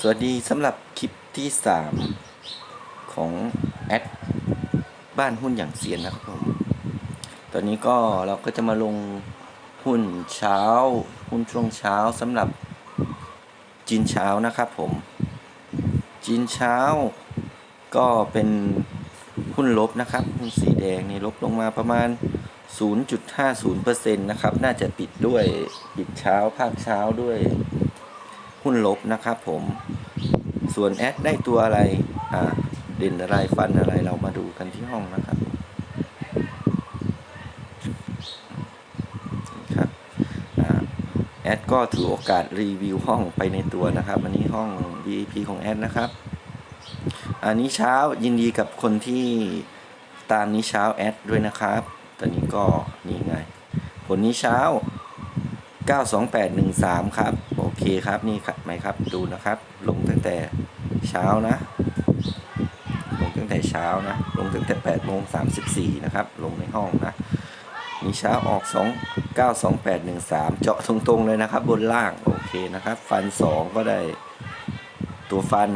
สวัสดีสำหรับคลิปที่ 3 ของแอดบ้านหุ้นอย่างเซียนนะครับผม ตอนนี้ก็เราก็จะมาลงหุ้นเช้า หุ้นช่วงเช้าสำหรับจีนเช้านะครับผม จีนเช้าก็เป็นหุ้นลบนะครับ หุ้นสีแดงนี่ลบลงมาประมาณ 0.50%นะครับ น่าจะปิดด้วยปิดเช้าภาคเช้าด้วย หุ้นลบนะครับผม ส่วนแอดได้ตัวอะไร อ่า เด่นอะไรฟันอะไรเรามาดูกันที่ห้องนะครับครับอ่าแอดก็ถือโอกาสรีวิวห้องไปในตัวนะครับอันนี้ห้อง VIP ของแอดนะครับ อันนี้เช้ายินดีกับคนที่ตามนี้เช้าแอดด้วยนะครับ ตอนนี้ก็นี่ไง ผลนี้เช้า 92813 ครับ เคครับนี่ครับไหมครับดูนะครับ ลงตั้งแต่เช้านะ ลงตั้งแต่เช้านะ ลงตั้งแต่8โมง34นะครับ ลงในห้องนะมีเช้าออก 2 92813 เจาะตรงๆเลยนะครับ บนล่างโอเคนะครับ ฟัน 2 ก็ได้ตัวฟัน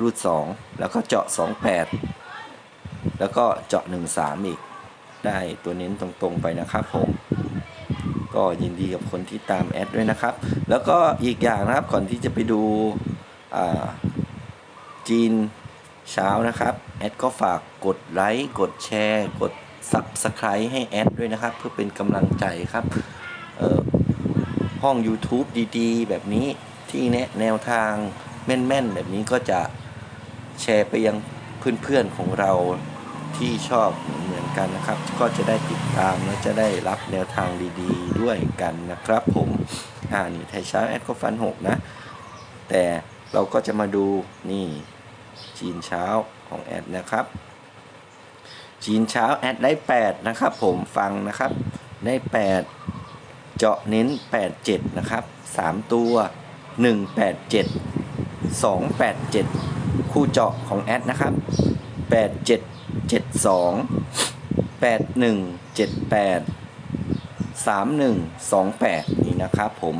รูด 2 แล้วก็เจาะ 28 แล้วก็เจาะ 13 อีก ได้ตัวเน้นตรงๆไปนะครับผม ก็ยินดีกับคนที่ตามแอดด้วยนะครับ แล้วก็อีกอย่างนะครับก่อนที่จะไปดูจีนเช้านะครับ แอดก็ฝากกดไลค์กดแชร์ กด Subscribe ให้แอดด้วยนะครับ เพื่อเป็นกำลังใจครับห้อง YouTube ดีๆ แบบนี้ที่แนะแนวทางแม่นๆ แบบนี้ก็จะแชร์ไปยังเพื่อนๆของเราที่ชอบเหมือน กันนะครับ ก็จะได้ติดตามและจะได้รับแนวทางดีๆ ด้วยกันนะครับ ผมอ่านี่ไทยเช้าแอดก็ฟันหกนะ แต่เราก็จะมาดูนี่จีนเช้าของแอดนะครับ จีนเช้าแอดได้ 8 นะครับ ผมฟังนะครับได้ 8 เจาะเน้น 87 นะครับ 3 ตัว 187 287 คู่เจาะของแอดนะครับ 87 72 8178 3128 นี่นะครับผม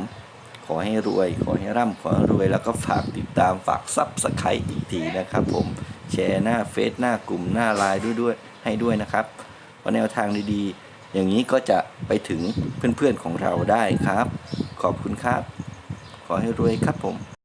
ขอให้รวย ขอให้ร่ำขอให้รวยแล้วก็ฝากติดตามฝากซับสไครต์อีกทีนะครับผมแชร์หน้าเฟซหน้ากลุ่มหน้าไลน์ด้วยด้วยให้ด้วยนะครับเพราะแนวทางดีๆ อย่างนี้ก็จะไปถึงเพื่อนๆของเราได้ครับ ขอบคุณครับ ขอให้รวยครับผม